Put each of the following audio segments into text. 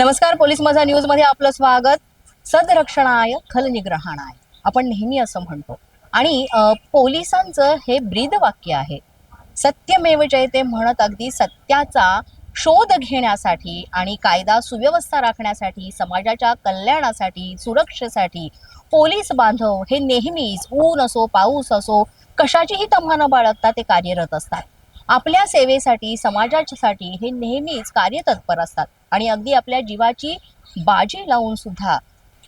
नमस्कार पोलीस माझा न्यूजमध्ये आपलं स्वागत. सदरक्षणाय खलनिग्रहणाय. आपण नेहमी असं म्हणतो. आणि पोलिसांचं हे ब्रीद वाक्य आहे. सत्यमेव जयते म्हणत अगदी सत्याचा शोध घेण्यासाठी आणि कायदा सुव्यवस्था राखण्यासाठी समाजाच्या कल्याणासाठी सुरक्षेसाठी पोलीस बांधव हे नेहमीच ऊन असो पाऊस असो कशाचीही तम्हा न बाळगता ते कार्यरत असतात. आपल्या सेवेसाठी समाजासाठी हे नेहमीच कार्यतत्पर असतात. आणि अगदी आपल्या जीवाची बाजी लावून सुद्धा.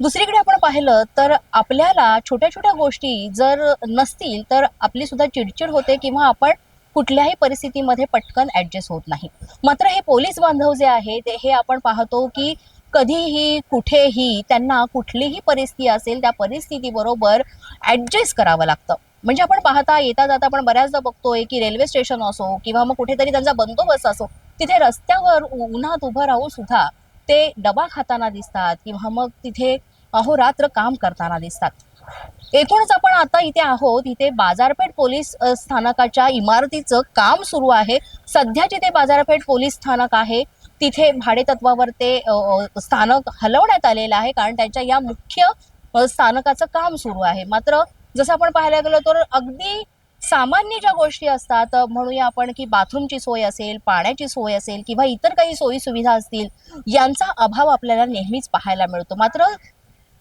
दुसरीकडे आपण पाहिलं तर आपल्याला छोट्या छोट्या गोष्टी जर नसतील तर आपली सुद्धा चिडचिड होते किंवा आपण कुठल्याही परिस्थितीमध्ये पटकन ऍडजस्ट होत नाही. मात्र हे पोलीस बांधव जे आहे ते हे आपण पाहतो की कधीही कुठेही त्यांना कुठलीही परिस्थिती असेल त्या परिस्थितीबरोबर ऍडजस्ट करावं लागतं. म्हणजे आपण पाहता येता जाता आपण बऱ्याचदा बघतोय की रेल्वे स्टेशन असो किंवा मग कुठेतरी त्यांचा बंदोबस्त असो तिथे रस्त्यावर उन्हात उभं राहून सुद्धा ते डबा खाताना दिसतात किंवा मग तिथे अहोरात्र काम करताना दिसतात. एकूणच आपण आता इथे आहोत इथे बाजारपेठ पोलीस स्थानकाच्या इमारतीचं काम सुरू आहे. सध्या जिथे बाजारपेठ पोलीस स्थानक आहे तिथे भाडेतत्वावर ते स्थानक हलवण्यात आलेलं आहे कारण त्यांच्या या मुख्य स्थानकाचं काम सुरू आहे. मात्र जसं आपण पाहायला गेलो तर अगदी सामान्य ज्या गोष्टी असतात म्हणूया आपण की बाथरूमची सोय असेल पाण्याची सोय असेल किंवा इतर काही सोयी सुविधा असतील यांचा अभाव आपल्याला नेहमीच पाहायला मिळतो. मात्र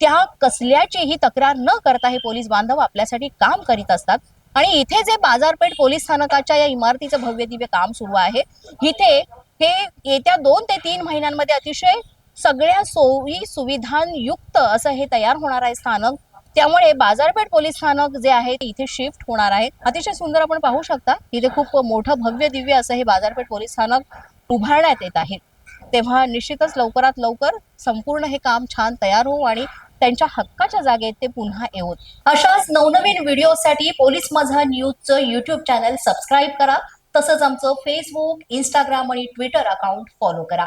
त्या कसल्याचीही तक्रार न करता हे पोलीस बांधव आपल्यासाठी काम करीत असतात. आणि इथे जे बाजारपेठ पोलीस स्थानकाच्या या इमारतीचं भव्य दिव्य काम सुरू आहे इथे हे येत्या दोन ते तीन महिन्यांमध्ये अतिशय सगळ्या सोयी सुविधांयुक्त असं हे तयार होणार आहे स्थानक. त्यामुळे बाजारपेठ पोलीस स्थानक जे आहे ते इथे शिफ्ट होणार आहे. अतिशय सुंदर आपण पाहू शकता इथे खूप मोठं भव्य दिव्य असं हे बाजारपेठ पोलीस स्थानक उभारण्यात येत आहे. तेव्हा निश्चितच लवकरात लवकर संपूर्ण हे काम छान तयार होऊ आणि त्यांच्या हक्काच्या जागेत ते पुन्हा येऊत अशाच नवनवीन व्हिडिओसाठी पोलीस माझा न्यूजचं युट्यूब चॅनल सबस्क्राईब करा. तसंच आमचं फेसबुक इंस्टाग्राम आणि ट्विटर अकाउंट फॉलो करा.